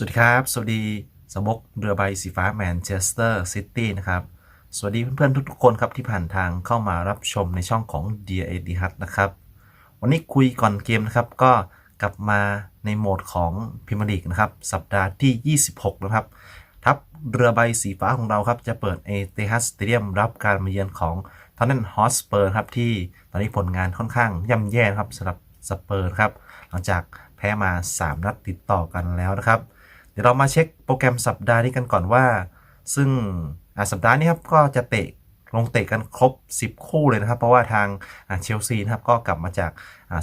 สวัสดีครับ สวัสดีสมกเรือใบสีฟ้าแมนเชสเตอร์ซิตี้นะครับ สวัสดีเพื่อนๆทุกๆคนครับที่ผ่านทางเข้ามารับชมในช่องของ d a d h u t นะครับ วันนี้คุยก่อนเกมนะครับ ก็กลับมาในโหมดของพิมลีกนะครับ สัปดาห์ที่ 26 นะครับ ทัพเรือใบสีฟ้าของเราครับ จะเปิดเอเตฮัสสเตเดียมรับการมาเยือนของทอนเนนฮอสเปอร์ครับที่ตอนนี้ผลงานค่อนข้างย่ำแย่นะครับสำหรับสเปอร์ครับหลังจากแพ้มา 3 นัดติดต่อกันแล้วนะครับ ดี๋ยวเรามาเช็คโปรแกรมสัปดาห์นี้กันก่อนว่า ซึ่งสัปดาห์นี้ครับก็จะเตะลงเตะกันครบ 10 คู่เลยนะครับ เพราะว่าทางเชลซีนะครับก็กลับมาจาก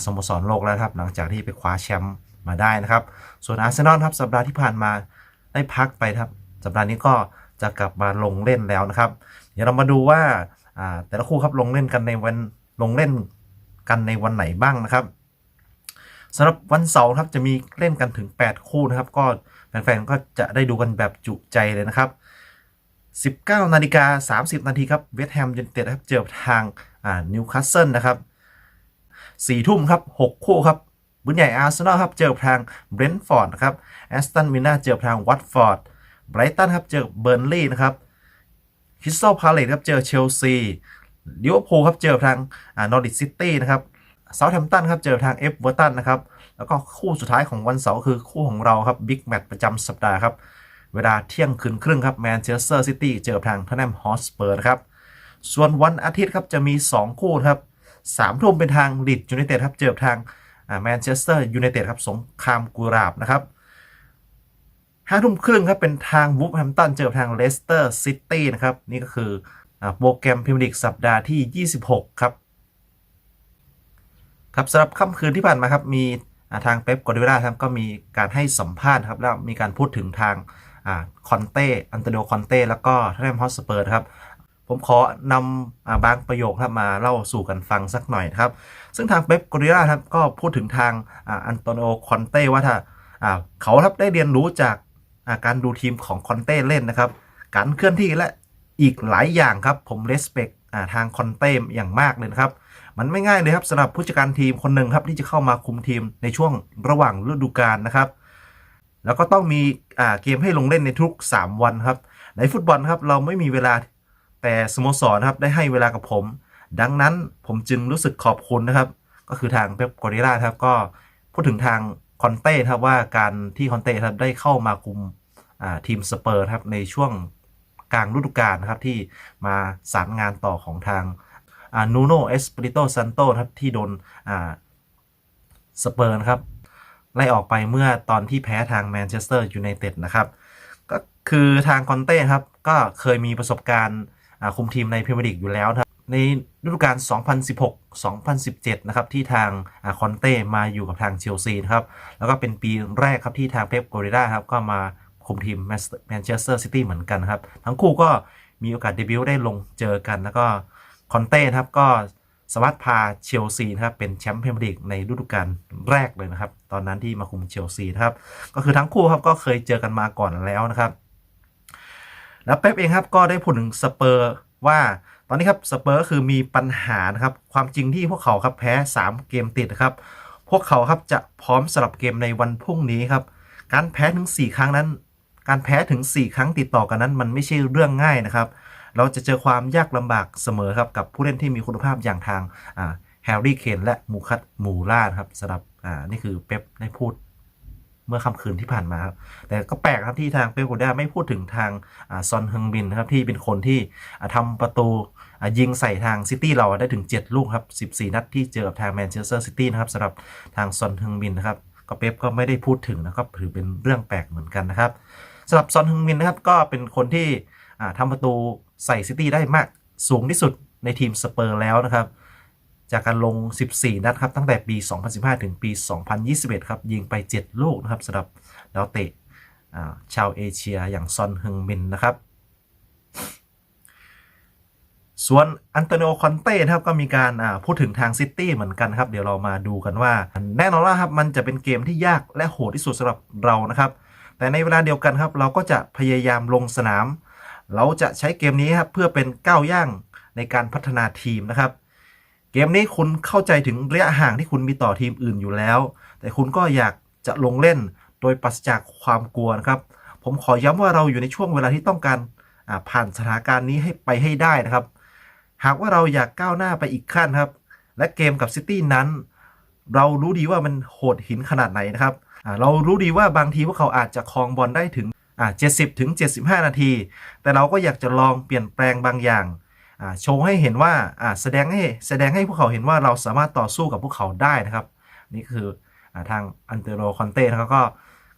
สโมสรโลกแล้วครับ หลังจากที่ไปคว้าแชมป์มาได้นะครับ ส่วนอาร์เซนอลครับสัปดาห์ที่ผ่านมาได้พักไปครับ สัปดาห์นี้ก็จะกลับมาลงเล่นแล้วนะครับ เดี๋ยวเรามาดูว่าแต่ละคู่ครับลงเล่นกันในวันลงเล่นกันในวันไหนบ้างนะครับ สำหรับวันเสาร์ครับจะมีเล่นกันถึง 8 คู่นะครับ ก็แฟนๆก็จะได้ดูกันแบบจุใจเลยนะครับ 19นาฬิกา30 นาทีครับเวสต์แฮมยูไนเต็ดครับเจอทางนิวคาสเซิลนะครับ4ทุ่มครับ 6 คู่ครับบุญใหญ่อาร์เซนอลครับเจอทางเบรนท์ฟอร์ดนะครับแอสตันวินนาเจอทางวัตฟอร์ดไบรตันครับเจอเบอร์นลีย์นะครับคริสตัลพาเลตครับเจอเชลซีลิเวอร์พูลครับเจอทางนอริทซิตี้นะครับ เซาท์แฮมป์ตันครับเจอทางเอฟเวอร์ตันนะครับแล้วก็คู่สุดท้ายของวันเสาร์คือคู่ของเราครับบิ๊กแมตช์ประจำสัปดาห์ครับเวลาเที่ยงคืนครึ่งครับแมนเชสเตอร์ซิตี้เจอทางทนแนมฮอสเปอร์นะครับส่วนวันอาทิตย์ครับจะมี 2 คู่ครับสามทุ่มเป็นทางลีดยูไนเต็ดครับเจอทางแมนเชสเตอร์ยูไนเต็ดครับสงครามกุราบนะครับห้าทุ่มครึ่งครับเป็นทางวูฟแฮมตันเจอทางเลสเตอร์ซิตี้นะครับนี่ก็คือโปรแกรมพรีเมียร์ลีกสัปดาห์ที่ 26 ครับ ครับสำหรับค่ำคืนที่ผ่านมาครับมีทางเป๊ปกอดิโอลาครับก็มีการให้สัมภาษณ์ครับแล้วมีการพูดถึงทางคอนเต้อันโตนิโอคอนเต้แล้วก็ทแนมฮอสเปอร์ครับผมขอนำอบางประโยคครับมาเล่าสู่กันฟังสักหน่อยนะครับ ซึ่งทางเป๊ปกอร์ดิโอลาครับก็พูดถึงทางอันโตนิโอคอนเต้ว่าถ้าอ่าเขาครับได้เรียนรู้จากาการดูทีมของคอนเต้เล่นนะครับ การเคลื่อนที่และอีกหลายอย่างครับผมเลสเปกทางคอนเต้อย่างมากเลยนะครับ มันไม่ง่ายเลยครับสำหรับผู้จัดการทีมคนหนึ่งครับที่จะเข้ามาคุมทีมในช่วงระหว่างฤดูกาลนะครับ แล้วก็ต้องมีเกมให้ลงเล่นในทุก 3 วันครับ ในฟุตบอลครับเราไม่มีเวลาแต่สโมสรครับได้ให้เวลากับผม ดังนั้นผมจึงรู้สึกขอบคุณนะครับ ก็คือทางเป๊ปกอร์ดิโอลาครับก็พูดถึงทางคอนเต้ครับว่าการที่คอนเต้ครับได้เข้ามาคุมทีมสเปอร์ครับในช่วงกลางฤดูกาลนะครับที่มาสารงานต่อของทาง นูโนเอสปริโตซันโตครับที่โดนสเปอร์นะครับไล่ออกไปเมื่อตอนที่แพ้ทางแมนเชสเตอร์ยูไนเต็ดนะครับก็คือทางคอนเต้ครับ ก็เคยมีประสบการณ์คุมทีมในพรีเมียร์ลีกอยู่แล้วนะครับในฤดูกาล 2016-2017 นะครับ ที่ทางคอนเต้มาอยู่กับทางเชลซีนะครับ แล้วก็เป็นปีแรกครับที่ทางเป๊ปโกริด้าครับ ก็มาคุมทีมแมนเชสเตอร์ซิตี้เหมือนกันครับ ทั้งคู่ก็มีโอกาสเดบิวต์ได้ลงเจอกันแล้วก็ อนเต้ครับก็สามารถพาเชลซีนะครับเป็นแชมป์พรีเมียร์ลีกในฤดูกาลแรกเลยนะครับ ตอนนั้นที่มาคุมเชลซีนะครับ ก็คือทั้งคู่ครับก็เคยเจอกันมาก่อนแล้วนะครับ แล้วเป๊ปเองครับก็ได้พูดถึงสเปอร์ว่าตอนนี้ครับสเปอร์ก็คือมีปัญหานะครับ ความจริงที่พวกเขาครับแพ้ 3 เกมติดครับ พวกเขาครับจะพร้อมสำหรับเกมในวันพรุ่งนี้ครับ การแพ้ถึง 4 ครั้งนั้น การแพ้ถึง 4 ครั้งติดต่อกันนั้น มันไม่ใช่เรื่องง่ายนะครับเเราจะเจอความยากลำบากเสมอครับกับผู้เล่นที่มีคุณภาพอย่างทางแฮร์รี่เคนและมูคัตมูล่าครับสำหรับนี่คือเป๊ปได้พูดเมื่อค่ำคืนที่ผ่านมาครับแต่ก็แปลกครับที่ทางเป๊ปโกด้าไม่พูดถึงทางอซอนเฮงบินครับที่เป็นคนที่อ่าทำประตูยิงใส่ทางซิตี้เราได้ถึง 7 ลูกครับ 14 นัดที่เจอกับทางแมนเชสเตอร์ซิตี้นะครับสำหรับทางซอนเฮงบินนะครับก็เป๊ปก็ไม่ได้พูดถึงนะครับถือเป็นเรื่องแปลกเหมือนกันนะครับสำหรับซอนเฮงบินนะครับก็เป็นคนที่ ทำประตูใส่ซิตี้ได้มากสูงที่สุดในทีมสเปอร์แล้วนะครับ จากการลง 14 นัดครับ ตั้งแต่ปี 2015 ถึงปี 2021 ครับ ยิงไป 7 ลูกนะครับสำหรับดาวเตะชาวเอเชียอย่างซอนฮึงมินนะครับ ส่วนอันโตนิโอคอนเต้ครับก็มีการพูดถึงทางซิตี้เหมือนกันครับ เดี๋ยวเรามาดูกันว่า แน่นอนว่าครับมันจะเป็นเกมที่ยากและโหดที่สุดสำหรับเรานะครับ แต่ในเวลาเดียวกันครับ เราก็จะพยายามลงสนาม เราจะใช้เกมนี้ครับเพื่อเป็นก้าวย่างในการพัฒนาทีมนะครับ เกมนี้คุณเข้าใจถึงระยะห่างที่คุณมีต่อทีมอื่นอยู่แล้ว แต่คุณก็อยากจะลงเล่นโดยปราศจากความกลัวนะครับ ผมขอย้ำว่าเราอยู่ในช่วงเวลาที่ต้องการผ่านสถานการณ์นี้ให้ไปให้ได้นะครับ หากว่าเราอยากก้าวหน้าไปอีกขั้นครับ และเกมกับซิตี้นั้น เรารู้ดีว่ามันโหดหินขนาดไหนนะครับเรารู้ดีว่าบางทีพวกเขาอาจจะครองบอลได้ถึง อ่า70ถึง75นาที แต่เราก็อยากจะลองเปลี่ยนแปลงบางอย่างอ่าโชว์ให้เห็นว่าอ่าแสดงให้แสดงให้พวกเขาเห็นว่าเราสามารถต่อสู้กับพวกเขาได้นะครับ นี่คืออาทางอันเตโรคอนเต้นะครับก็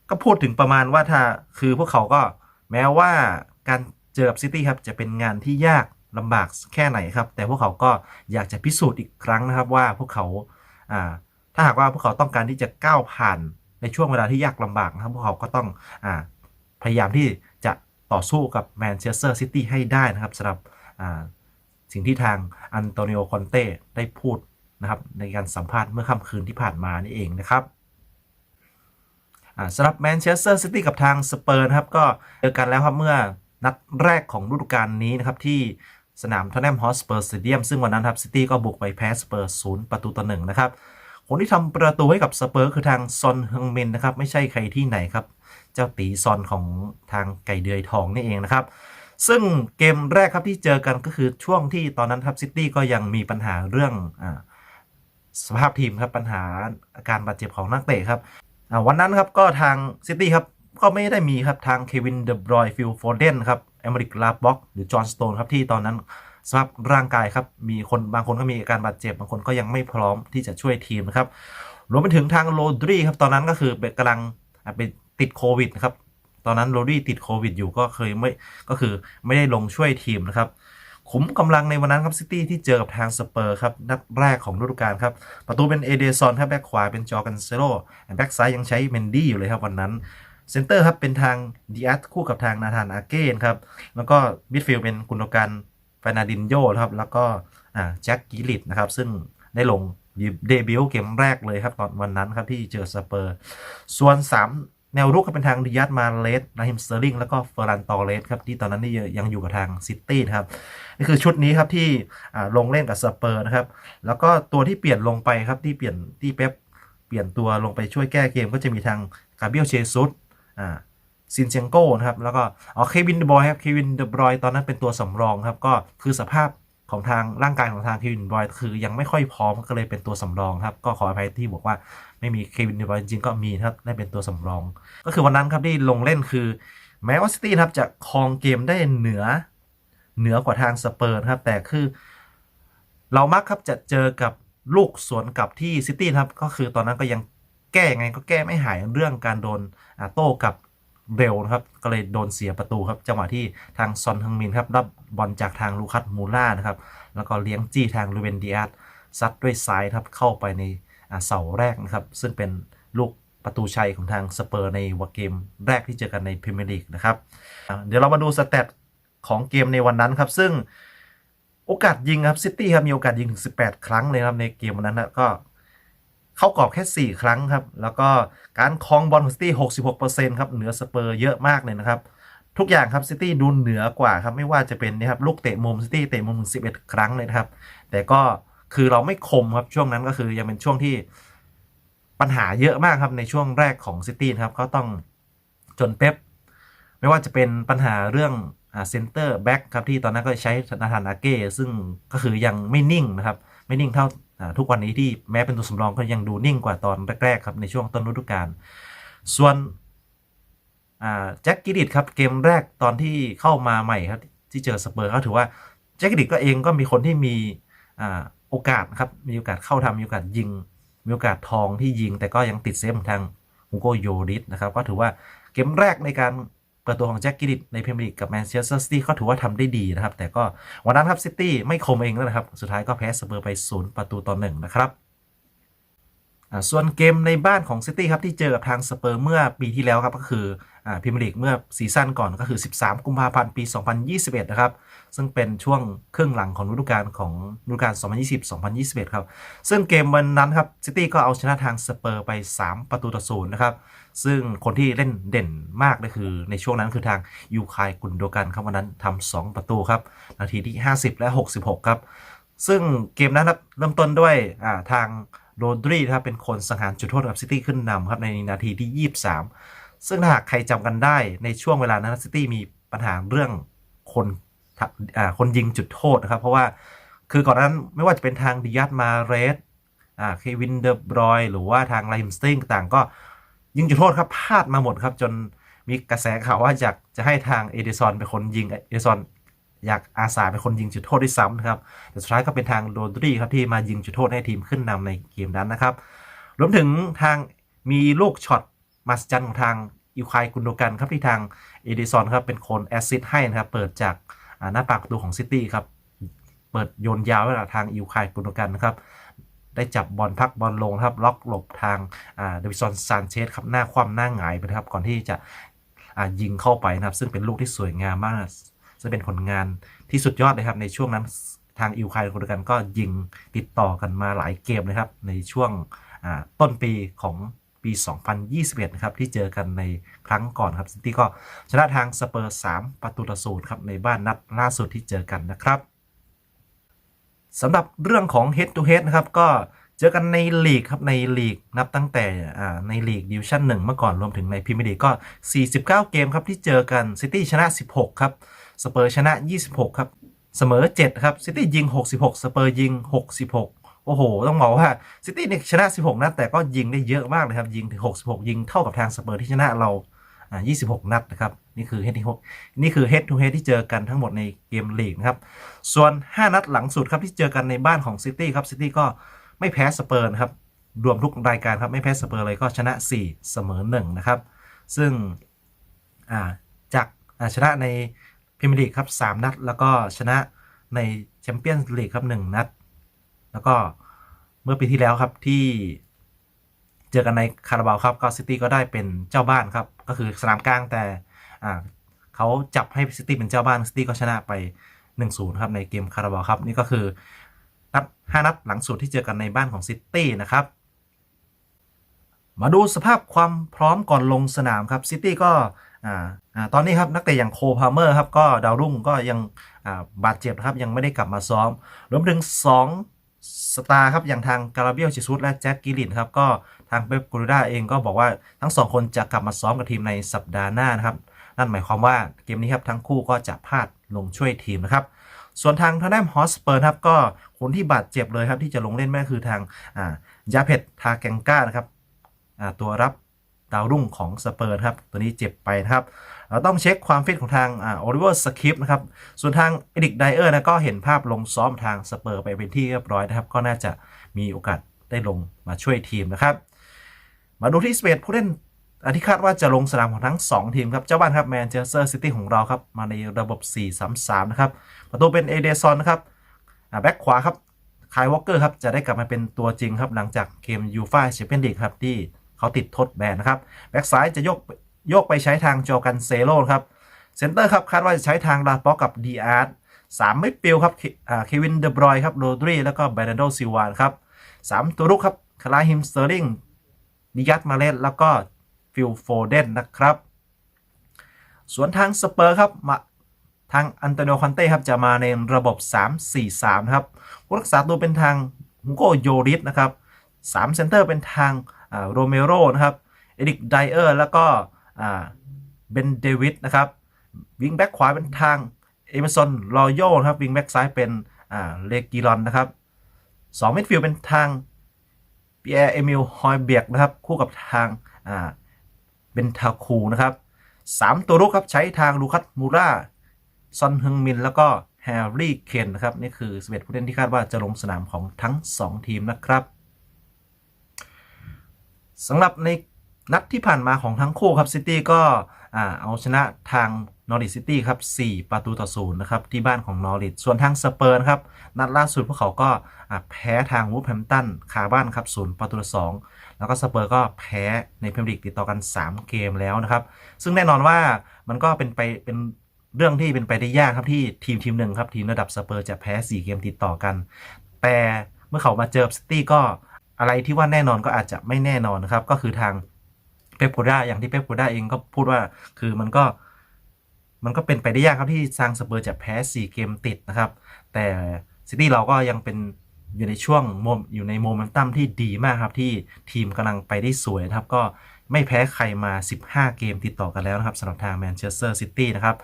ก็พูดถึงประมาณว่าถ้าคือพวกเขาก็แม้ว่าการเจอกับซิตี้ครับจะเป็นงานที่ยากลำบากแค่ไหนครับ แต่พวกเขาก็อยากจะพิสูจน์อีกครั้งนะครับว่าพวกเขาอ่าถ้าหากว่าพวกเขาต้องการที่จะก้าวผ่านในช่วงเวลาที่ยากลำบากนะครับพวกเขาก็ต้องอ่า ยายามที่จะต่อสู้กับแมนเชสเตอร์ซิตี้ให้ได้นะครับสำหรับสิ่งที่ทางอันโตนิโอคอนเต้ได้พูดนะครับในการสัมภาษณ์เมื่อค่ำคืนที่ผ่านมานี่เองนะครับสำหรับแมนเชสเตอร์ซิตี้กับทางสเปอร์นะครับก็เจอกันแล้วครับเมื่อนัดแรกของฤดูกาลนี้นะครับที่สนามทอนแนมฮอสเปอร์สเตเดียมซึ่งวันนั้นครับซิตี้ก็บุกไปแพ้สเปอร์ศูนย์ประตูต่อหนึ่งนะครับคนที่ทำประตูให้กับสเปอร์คือทางซอนเฮงมินนะครับไม่ใช่ใครที่ไหนครับ เจ้าตีซอนของทางไก่เดือยทองนี่เองนะครับ ซึ่งเกมแรกครับที่เจอกันก็คือช่วงที่ตอนนั้นครับซิตี้ก็ยังมีปัญหาเรื่องอสภาพทีมครับปัญหาอาการบาดเจ็บของนักเตะครับวันนั้นครับก็ทางซิตี้ครับก็ไม่ได้มีครับทางเควินเดบรอยฟิลโฟเดนครับเอมริกลาบ็อกหรือจอห์นสโตนครับที่ตอนนั้นสภาพร่างกายครับมีคนบางคนก็มีอาการบาดเจ็บบางคนก็ยังไม่พร้อมที่จะช่วยทีมนะครับรวมไปถึงทางโรดรีครับตอนนั้นก็คือกำลังอ่าไป ติดโควิดนะครับ ตอนนั้นโรดรีติดโควิดอยู่ก็เคยไม่ก็คือไม่ได้ลงช่วยทีมนะครับขุมกำลังในวันนั้นครับซิตี้ที่เจอกับทางสเปอร์ครับนัดแรกของฤดูกาลครับ ประตูเป็นเอเดซอนครับแบ็คขวาเป็นจอกันเซโร่แบ็คซ้ายยังใช้เมนดี้อยู่เลยครับวันนั้นเซนเตอร์ครับเป็นทางดิอาร์คู่กับทางนาธานอาเกนครับ แล้วก็มิดฟิลด์เป็นกุนโดกันฟานาดินโยครับ แล้วก็แจ็คกิลิตนะครับ ซึ่งได้ลงเดบิวต์เกมแรกเลยครับตอนวันนั้นครับที่เจอสเปอร์ ส่วน 3 แนวรุกก็เป็นทางดิยัตมาเลสนาฮิมสเตอร์ลิงแล้วก็เฟอร์รันตอเรสครับ ที่ตอนนั้นนี่ยังอยู่กับทางซิตี้นะครับ นี่คือชุดนี้ครับที่ลงเล่นกับสเปอร์นะครับ แล้วก็ตัวที่เปลี่ยนลงไปครับที่เปลี่ยนที่เป๊ปเปลี่ยนตัวลงไปช่วยแก้เกมก็จะมีทางกาเบียลเชซุสอ่าซินเชงโกนะครับ แล้วก็อ๋อเควินเดบอยครับเควินเดบอยตอนนั้นเป็นตัวสำรองครับ ก็คือสภาพ ของทางร่างกายของทางเควินบอยคือยังไม่ค่อยพร้อมก็เลยเป็นตัวสำรองครับ ก็ขออภัยที่บอกว่าไม่มีเควินบอยจริงๆก็มีนะครับได้เป็นตัวสำรอง ก็คือวันนั้นครับที่ลงเล่นคือ แม้ว่าซิตี้ครับจะครองเกมได้เหนือเหนือกว่าทางสเปอร์นครับ แต่คือ เรามักครับจะเจอกับลูกสวนกลับที่ซิตี้ครับ ก็คือตอนนั้นก็ยังแก้ยังไงก็แก้ไม่หายเรื่องการโดนโต้กลับ เร็วนะครับก็เลยโดนเสียประตูครับจังหวะที่ทางซอนฮึงมินครับรับบอลจากทางลูคัสมูล่านะครับแล้วก็เลี้ยงจี้ทางลูเวนดิอาสซัดด้วยซ้ายครับเข้าไปในเสาแรกนะครับซึ่งเป็นลูกประตูชัยของทางสเปอร์ในวเกมแรกที่เจอกันในพรีเมียร์ลีกนะครับเดี๋ยวเรามาดูสเตตของเกมในวันนั้นครับซึ่งโอกาสยิงครับซิตี้ครับมีโอกาสยิงถึง 18 ครั้งเลยครับในเกมวันนั้นนะก็ เข้ากรอบแค่ 4 ครั้งครับ แล้วก็การครองบอลของซิตี้66%ครับเหนือสเปอร์เยอะมากเลยนะครับ ทุกอย่างครับซิตี้ดูเหนือกว่าครับ ไม่ว่าจะเป็นนะครับลูกเตะมุมซิตี้เตะมุมถึง11 ครั้งเลยนะครับ แต่ก็คือเราไม่คมครับช่วงนั้นก็คือยังเป็นช่วงที่ปัญหาเยอะมากครับในช่วงแรกของซิตี้นะครับก็ต้องจนเป๊ปไม่ว่าจะเป็นปัญหาเรื่องเซนเตอร์แบ็กครับที่ตอนนั้นก็ใช้นาธานอาเก้ซึ่งก็คือยังไม่นิ่งนะครับ ไม่นิ่งเท่า ทุกวันนี้ที่แม้เป็นตัวสำรองก็ยังดูนิ่งกว่าตอนแรกๆครับในช่วงต้นฤดูกาลส่วนแจ็คกิดิตครับเกมแรกตอนที่เข้ามาใหม่ครับที่เจอสเปอร์เขาถือว่าแจ็คกิดิตก็เองก็มีคนที่มีอโอกาสครับมีโอกาสเข้าทำมีโอกาสยิง มีโอกาสทองที่ยิง แต่ก็ยังติดเซฟของทางฮูโกโยริสนะครับก็ถือว่าเกมแรกในการ เปิดตัวของแจ็คกิริตในพรีเมียร์ลีกกับแมนเชสเตอร์ซิตี้ก็ถือว่าทำได้ดีนะครับ แต่ก็วันนั้นครับซิตี้ไม่คมเองแล้วนะครับ สุดท้ายก็แพ้สเปอร์ไปศูนย์ประตูต่อหนึ่งนะครับ ส่วนเกมในบ้านของซิตี้ครับที่เจอกับทางสเปอร์เมื่อปีที่แล้วครับก็คืออพรีเมียร์ลีกเมื่อซีซั่นก่อนก็คือ 13 กุมภาพันธ์ปี 2021 นะครับ ซึ่งเป็นช่วงครึ่งหลังของฤดูกาลของฤดูกาล 2020-2021 ครับ ซึ่งเกมวันนั้นครับซิตี้ก็เอาชนะทางสเปอร์ไป 3 ประตูต่อศูนย์นะครับ ซึ่งคนที่เล่นเด่นมากเลยคือในช่วงนั้นคือทางยูคายกุนโดกันครับวันนั้นทำ2ประตูครับ นาทีที่ 50 และ 66 ครับ ซึ่งเกมนั้นครับเริ่มต้นด้วยทาง โรดรีนะครับเป็นคนสังหารจุดโทษกับซิตี้ขึ้นนำครับในนาทีที่ 23 ซึ่งถ้าหากใครจำกันได้ในช่วงเวลานั้นซิตี้มีปัญหาเรื่องคนคนยิงจุดโทษนะครับ เพราะว่าคือก่อนนั้นไม่ว่าจะเป็นทางดิยัตมาเรสเควินเดอบรอยหรือว่าทางไลมสติงต่างก็ยิงจุดโทษครับพลาดมาหมดครับจนมีกระแสข่าวว่าอยากจะให้ทางเอเดซอนเป็นคนยิงเอเดซอน อยากอาสาเป็นคนยิงจุดโทษด้วยซ้ำนะครับแต่สุดท้ายก็เป็นทางโรดรีครับที่มายิงจุดโทษให้ทีมขึ้นนำในเกมนั้นนะครับ รวมถึงทางมีลูกช็อตมาสจันของทางอิวคายกุนโดกันครับที่ทางเอดิซอนครับเป็นคนแอสซิสต์ให้นะครับเปิดจากหน้าปากประตูของซิตี้ครับเปิดโยนยาวไว้ทางอิวคายกุนโดกันนะครับได้จับบอลพักบอลลงครับล็อกหลบทางเดวิสันซานเชสครับหน้าคว่ำหน้าหงายไปนะครับก่อนที่จะยิงเข้าไปนะครับ ซึ่งเป็นลูกที่สวยงามมาก ซึ่งเป็นผลงานที่สุดยอดเลยครับ ในช่วงนั้นทางอิวคายกุนโดกันก็ยิงติดต่อกันมาหลายเกมนะครับ ในช่วงต้นปีของปี 2021 นะครับ ที่เจอกันในครั้งก่อนครับซิตี้ก็ชนะทางสเปอร์ 3 ประตูต่อศูนย์ครับ ในบ้านนัดล่าสุดที่เจอกันนะครับสำหรับเรื่องของ head to head นะครับ ก็เจอกันในลีกครับในลีกนับตั้งแต่ในลีกดิวชั่น1เมื่อก่อนรวมถึงในพรีเมียร์ลีกก็ 49 เกมครับที่เจอกันซิตี้ชนะ 16 ครับ สเปอร์ชนะ 26 ครับ เสมอ 7 ครับซิตี้ยิง 66 สเปอร์ยิง 66 โอ้โห ต้องบอกว่าซิตี้เนี่ยชนะ 16 นัด แต่ก็ยิงได้เยอะมากเลยครับ ยิงถึง 66 ยิงเท่ากับทางสเปอร์ที่ชนะเราอ่า26 นัดนะครับ นี่คือ head to head นี่คือ head to head ที่เจอกันทั้งหมดในเกมลีกนะครับ ส่วน 5 นัดหลังสุดครับที่เจอกันในบ้านของซิตี้ครับซิตี้ก็ไม่แพ้สเปอร์นะครับ รวมทุกรายการครับ ไม่แพ้สเปอร์เลยก็ชนะ 4 เสมอ 1 นะครับ ซึ่งอ่าจากชนะใน พรีเมียร์ลีกครับ3นัด แล้วก็ชนะในแชมเปี้ยนส์ลีกครับ1นัด แล้วก็เมื่อปีที่แล้วครับที่เจอกันในคาราบาวครับก็ซิตี้ก็ได้เป็นเจ้าบ้านครับ ก็คือสนามกลางแต่เขาจับให้ซิตี้เป็นเจ้าบ้านซิตี้ก็ชนะไป 1-0ครับในเกมคาราบาวครับ นี่ก็คือนัด5นัดหลังสุดที่เจอกันในบ้านของซิตี้นะครับ มาดูสภาพความพร้อมก่อนลงสนามครับซิตี้ก็ อ่าตอนนี้ครับนักเตะอย่างโคพาเมอร์ครับก็ดาวรุ่งก็ยังาบาดเจ็บครับยังไม่ได้กลับมาซ้อม รวมถึง 2 สตาร์ครับอย่างทางการาเบียลจิซุสและแจ็คกิลินครับก็ทางเป๊ปกูรูด้าเองก็บอกว่าทั้งสองคนจะกลับมาซ้อมกับทีมในสัปดาห์หน้านะครับ นั่นหมายความว่าเกมนี้ครับทั้งคู่ก็จะพลาดลงช่วยทีมนะครับ ส่วนทางทางด้านฮอสเปอร์ครับก็คนที่บาดเจ็บเลยครับที่จะลงเล่นไม่คือทางยาเพตทาแกงก้านะครับตัวรับ ดาวรุ่งของสเปอร์ครับ ตัวนี้เจ็บไปนะครับ เราต้องเช็คความฟิตของทางโอลิเวอร์สคริปนะครับ ส่วนทางเอริกไดเออร์นะก็เห็นภาพลงซ้อมทางสเปอร์ไปเป็นที่เรียบร้อยนะครับ ก็น่าจะมีโอกาสได้ลงมาช่วยทีมนะครับ มาดูที่สเปนผู้เล่นอันที่คาดว่าจะลงสนามของทั้ง 2 ทีมครับ เจ้าบ้านครับแมนเชสเตอร์ซิตี้ของเราครับ มาในระบบ 4-3-3 นะครับ ประตูเป็นเอเดซอนนะครับแบ็คขวาครับคายวอลเกอร์ครับจะได้กลับมาเป็นตัวจริงครับหลังจากเกมยูฟ่าแชมเปี้ยนลีกครับที่ เขาติดทษแบนนะครับแบ็คซ้ายจะโยกโยกไปใช้ทางโจกันเซโร่ครับเซนเตอร์ครับคาดว่าจะใช้ทางลาปอกับดีอาร์ตสามไม่ปิวครับเควินเดบรอยครับโรดรีแล้วก็เบรนโดซิวานครับสามตัวรุกครับคาราฮิมสเตอร์ลิงดิยัตมาเลสแล้วก็ฟิลโฟเดนนะครับ ส่วนทางสเปอร์ครับมาทางอันโตนิโอคอนเต้ครับจะมาในระบบ 3-4-3 นะครับผู้รักษาตัวเป็นทางฮุโกโยริสนะครับ3เซนเตอร์เป็นทาง โรเมโรนะครับเอริกไดเออร์แล้วก็เบนเดวิดนะครับวิงแบ็กขวาเป็นทางเอเมซอนรอโยนะครับวิงแบ็กซ้ายเป็นเลกิรอนนะครับ2มิดฟิลด์เป็นทางเปียร์เอมิลฮอยเบียกนะครับคู่กับทางเบนทาคูนะครับ3ตัวรุกครับใช้ทางลูคัสมูราซอนฮึงมิน แล้วก็แฮร์รี่เคนนะครับนี่คือ11ผู้เล่นที่คาดว่าจะลงสนามของทั้ง 2 ทีมนะครับ สำหรับในนัดที่ผ่านมาของทั้งคู่ครับซิตี้ก็เอาชนะทางนอริ t ซิตี้ครับ4ประตูต่อศูนย์นะครับที่บ้านของนอริ t ส่วนทางสเปอร์ครับนัดล่าสุดพวกเขาก็แพ้ทางวูฟแฮมตันคาบ้านครับศูนย์ประตูต่อสองแล้วก็สเปอร์ก็แพ้ในพรีเมียร์ลีกติดต่อกัน 3 เกมแล้วนะครับ ซึ่งแน่นอนว่ามันก็เป็นไปเป็นเรื่องที่เป็นไปได้ยากครับที่ทีมทีมหนึ่งครับทีมระดับสเปอร์จะแพ้ 4 เกมติดต่อกัน แต่เมื่อเขามาเจอซิตี้ก็ อะไรที่ว่าแน่นอนก็อาจจะไม่แน่นอนนะครับ ก็คือทางเป๊ปโกด้าอย่างที่เป๊ปโกด้าเองก็พูดว่าคือมันก็ มันก็เป็นไปได้ยากครับที่ทางสเปอร์จะแพ้ 4 เกมติดนะครับ แต่ซิตี้เราก็ยังเป็นอยู่ในช่วงโมอยู่ในโมเมนตัมที่ดีมากครับ ที่ทีมกำลังไปได้สวยนะครับ ก็ไม่แพ้ใครมา 15 เกมติดต่อกันแล้วนะครับสำหรับทางแมนเชสเตอร์ซิตี้นะครับ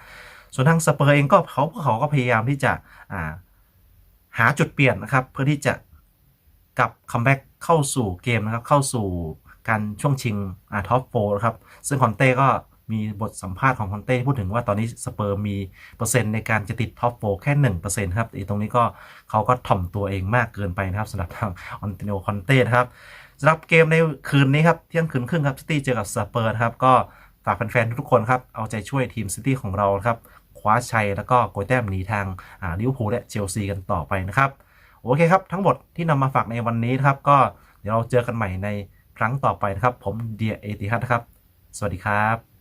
ส่วนทางสเปอร์เองก็เขาเขาก็พยายามที่จะาหาจุดเปลี่ยนนะครับ เพื่อที่จะกลับคัมแบ็ก เข้าสู่เกมนะครับ เข้าสู่การช่วงชิงอ่าท็อปโฟนะครับ ซึ่งคอนเต้ก็มีบทสัมภาษณ์ของคอนเต้พูดถึงว่าตอนนี้สเปอร์มีเปอร์เซ็นต์ในการจะติดท็อปโฟแค่1%ครับตรงนี้ก็เขาก็ถ่อมตัวเองมากเกินไปนะครับสำหรับทางออนติโนคอนเต้นะครับสำหรับเกมในคืนนี้ครับเที่ยงคืนครึ่งครับซิตี้เจอกับสเปอร์ครับก็ฝากแฟนๆทุกคนครับเอาใจช่วยทีมซิตี้ของเราครับคว้าชัยแล้วก็โกยแต้มหนีทางอ่าลิเวอร์พูลและเชลซีกันต่อไปนะครับ โอเคครับ ทั้งหมดที่นำมาฝากในวันนี้นะครับ ก็เดี๋ยวเราเจอกันใหม่ในครั้งต่อไปนะครับ ผมเดียเอติฮัทครับ สวัสดีครับ